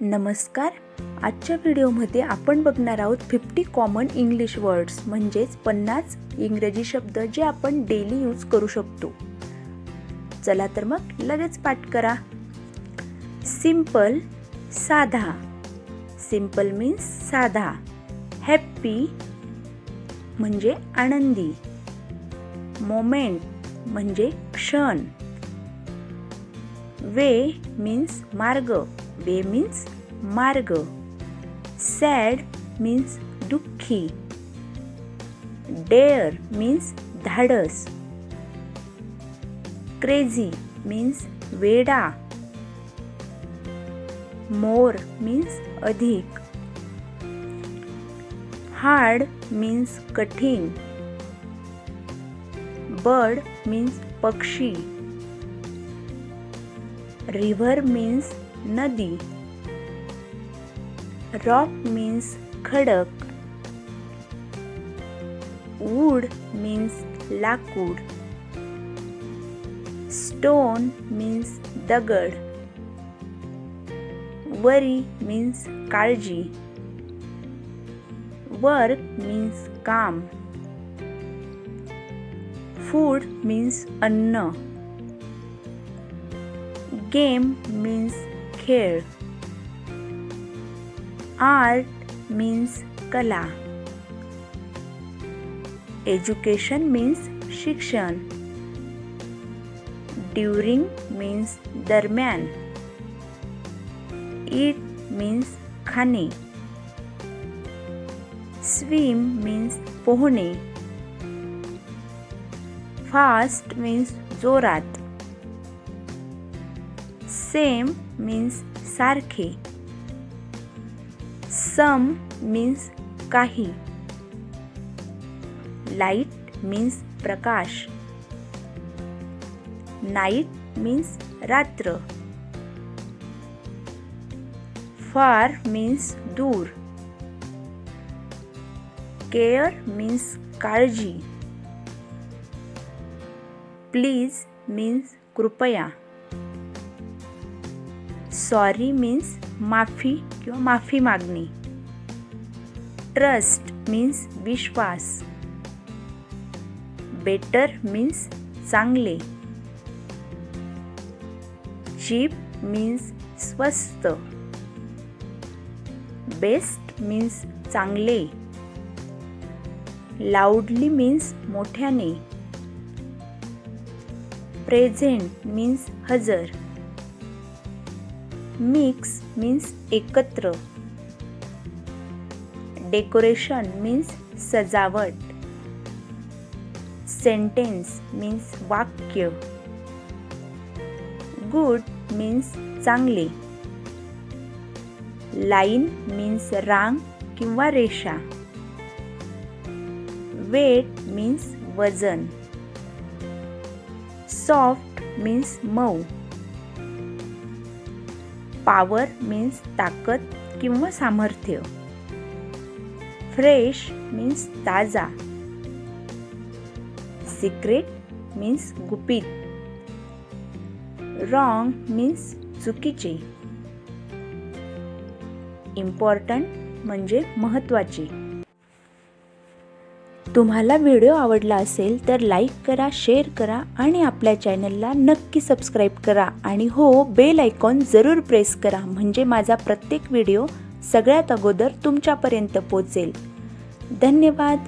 नमस्कार. आजच्या व्हिडिओमध्ये आपण बघणार आहोत फिफ्टी कॉमन इंग्लिश वर्ड्स म्हणजेच पन्नास इंग्रजी शब्द जे आपण डेली यूज करू शकतो. चला तर मग लगेच पाठ करा. सिंपल साधा. सिंपल मीन्स साधा. हॅप्पी म्हणजे आनंदी. मोमेंट म्हणजे क्षण. वे मीन्स मार्ग. वे मीन्स मार्ग. सॅड मीन्स दुःखी. डेअर मीन्स धाडस. क्रेझी मीन्स वेडा. मोर मीन्स अधिक. हार्ड मीन्स कठीण. बर्ड मीन्स पक्षी. River means Nadi. Rock means khadak. Wood means lakud. Stone means dagad. Worry means kalji. Work means calm. Food means anna. Game means खेळ. Art means कला. Education means शिक्षण. During means दरम्यान. Eat means खाणे. Swim means पोहणे. Fast means जोरात. Same means सारखे. Some means काही. Light means प्रकाश. नाईट मीन्स रात्र. फार मीन्स दूर. केअर मीन्स काळजी. प्लीज मीन्स कृपया. सॉरी मीन्स माफी किंवा माफी मागणी. ट्रस्ट मीन्स विश्वास. बेटर मीन्स चांगले. चीप मीन्स स्वस्त. बेस्ट मीन्स चांगले. लाऊडली मीन्स मोठ्याने. प्रेझेंट मीन्स हजर. मिक्स मीन्स एकत्र. डेकोरेशन मीन्स सजावट. सेंटेन्स मीन्स वाक्य. गुड मीन्स चांगले. लाईन मीन्स रांग किंवा रेषा. वेट मीन्स वजन. सॉफ्ट मीन्स मऊ. पॉवर मीन्स ताकद किंवा सामर्थ्य. फ्रेश मीन्स ताजा. सिक्रेट मीन्स गुपित. रॉंग मीन्स चुकीचे. इम्पॉर्टंट म्हणजे महत्त्वाचे तुम्हाला व्हिडिओ आवडला असेल तर लाईक करा शेअर करा आणि आपल्या चॅनलला नक्की सबस्क्राईब करा. आणि हो बेल आयकॉन जरूर प्रेस करा. म्हणजे माझा प्रत्येक व्हिडिओ सगळ्यात अगोदर तुमच्यापर्यंत पोचेल. धन्यवाद.